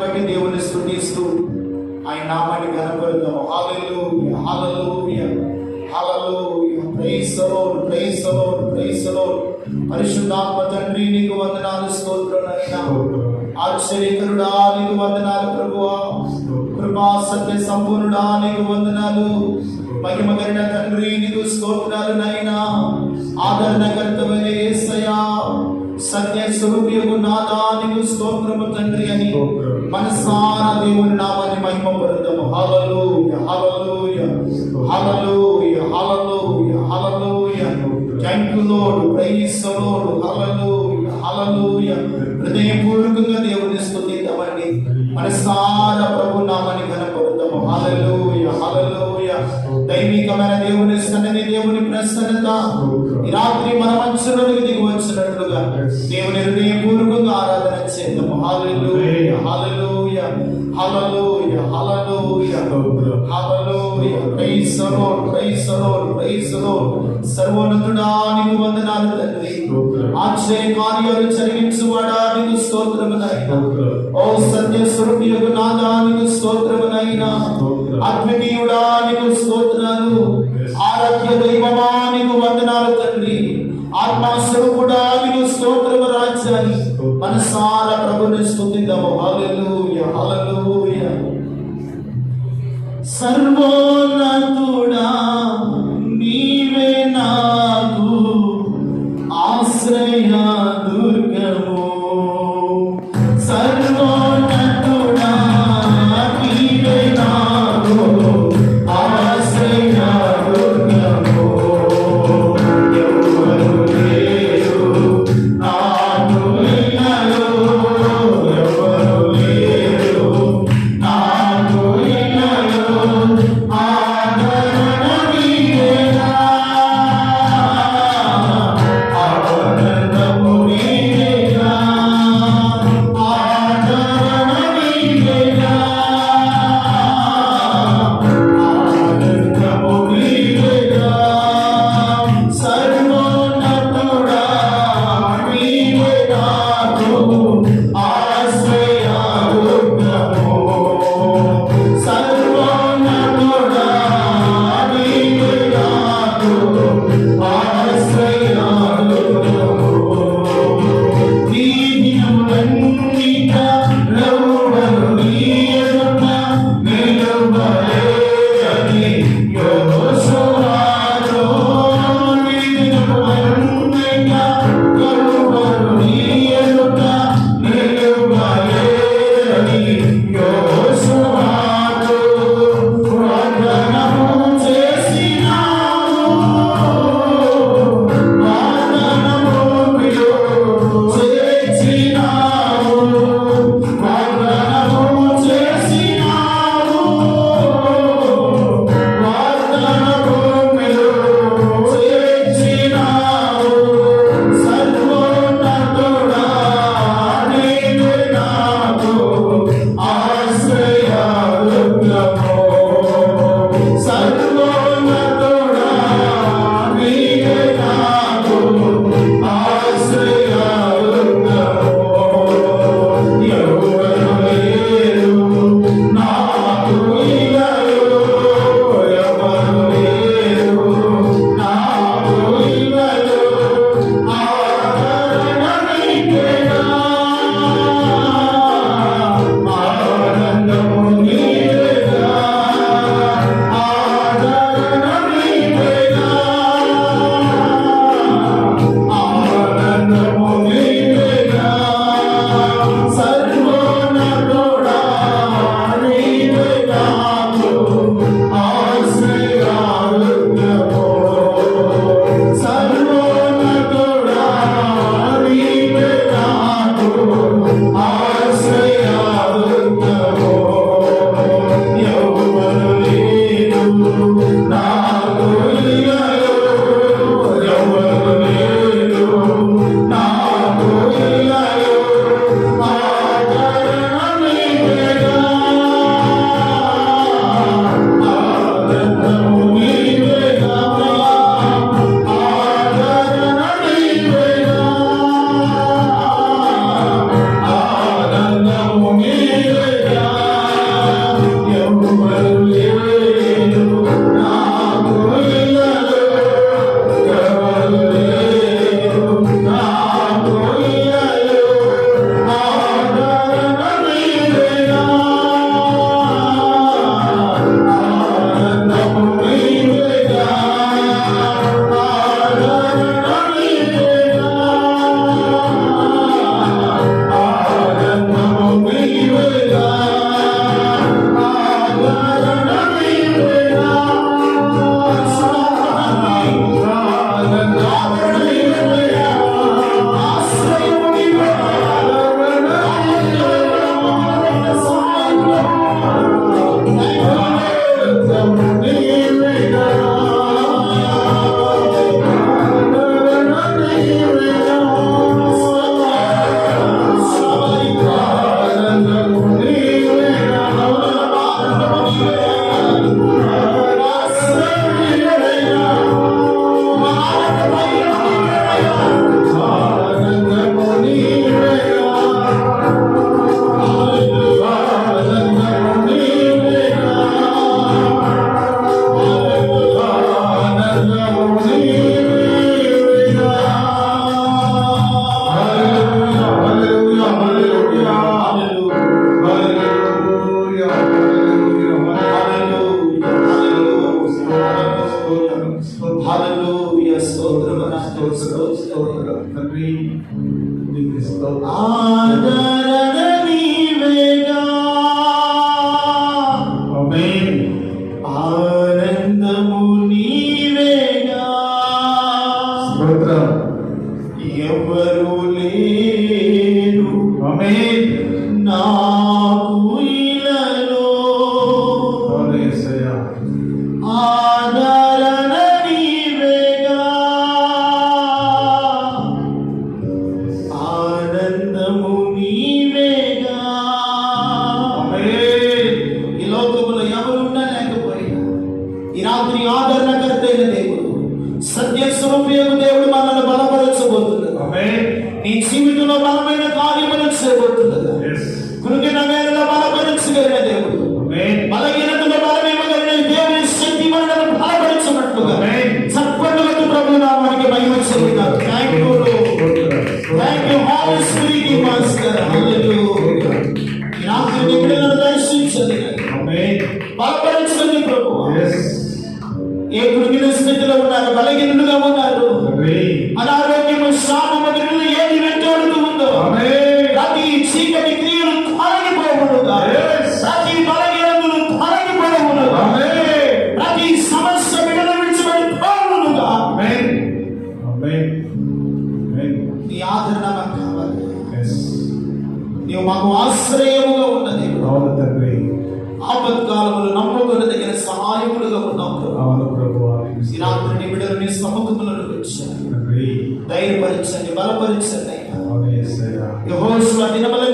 బట్టి దేవుని స్థుతిస్తూ ఆయన నామాన్ని గణపరుద్దాము హల్లెలూయా హల్లెలూయా హల్లెలూయా ప్రైసలో ప్రైసలో ప్రైసలో పరిశుద్ధాత్మ తండ్రి నీకు వందనాలు స్తోత్రాలైనా ఆశ్చర్యకరుడా నీకు వందనాలు ప్రభువా. కృపా సత్య సంపూర్ణుడా నీకు వందనాలు. మహిమగరిన తండ్రి నీకు స్తోత్రాలు నైనా ఆదరణకర్తమైన ఏసయా సత్య స్వరూపియకు నాదా నీకు స్తోత్రము తండ్రి అని. మనసార దేవుని నామాన్ని మహిమ పరుద్దాము హలలు హలలు హలలు హలలు హలలు thank you Lord praise Lord హలలు హలలు హృదయపూర్వకంగా దేవుని స్తుతిద్దామండి. మనసార ప్రభు నామాన్ని ఘనపరుద్దాము. హలలు హలలు దైవికమైన దేవుని సన్నిధి దేవుని ప్రసన్నత. ఈ రాత్రి మన మంచులోకి దిగి వచ్చినట్లుగా దేవుని హృదయపూర్వకంగా ఆరాధన చేద్దాము. హాలలు హాలలు hallelujah hallelujah hallelujah praise the Lord praise the Lord praise the Lord సర్వోన్నతుడా నీకు వందనాలు తండ్రి. ఆశ్చర్య కార్యాలు జరిగించువాడా నీకు స్తోత్రమునైనా. ఓ సత్య స్వరూపియకు నాదా నీకు స్తోత్రమునైనా. అద్వితీయుడా నీకు స్తోత్రాలు. ఆరాధ్య దైవమా నీకు వందనాలు తండ్రి. ఆత్మాస్వరూపుడా మనసార ప్రభుని స్థుతిద్దాము హల్లెలూయా హల్లెలూయా. సర్వోన్నతుడా నీవే నాకు ఆశ్రయ I say Father. ఈ రాత్రి ఆదరణకర్త అయిన దేవుడు. సత్య స్వరూపేకు దేవుడు మనల్ని బలపరచబోతున్నది. నీ జీవితంలో బలమైన కార్యములను చేయబోతున్నది. కురికిన వేళలో బలపరచగలిగిన దేవుడు. బలహీనతలో బలమేమగలిగిన దేవుని శక్తి మనల్ని బలపరచబట్టుగా నీ ఆదరణ మాకు కావాలి. నీవు మాకు ఆశ్రయముగా ఉన్న దేవుడు. అవును తండ్రి. ఆపత్కాలములు నమ్మకుల దగ్గర సహాయకుడుగా ఉన్నావు అవును ప్రభు ఈ రాత్రి నీ బిడ్డలు నీ సమతులను ధైర్యపరచండి బలపరచండి. యహోశివ దినమల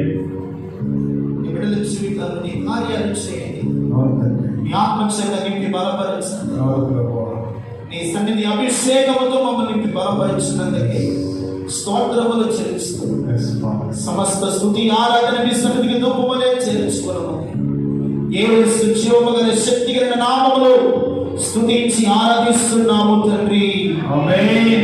ఆమేన్ ఈ బిడ్డల జీవితాల్లో నీ కార్యాలు చేయండి అవును. తండ్రి మీ ఆత్మశక్తి నింపి బలపరచండి అవును ప్రభు నీ సన్నిధి అభిషేకముతో మమ్మల్ని నింపి బలపరిచినందుకే స్తోత్రములు చెల్లిస్తూ సమస్త స్థుతి ఆరాధన మీ సన్నిధికి దూపమలే చేర్చుకోవడం ఏ సుక్షోమగల శక్తి కలిగిన నామములో స్తుతించి ఆరాధిస్తున్నాము తండ్రి. ఆమేన్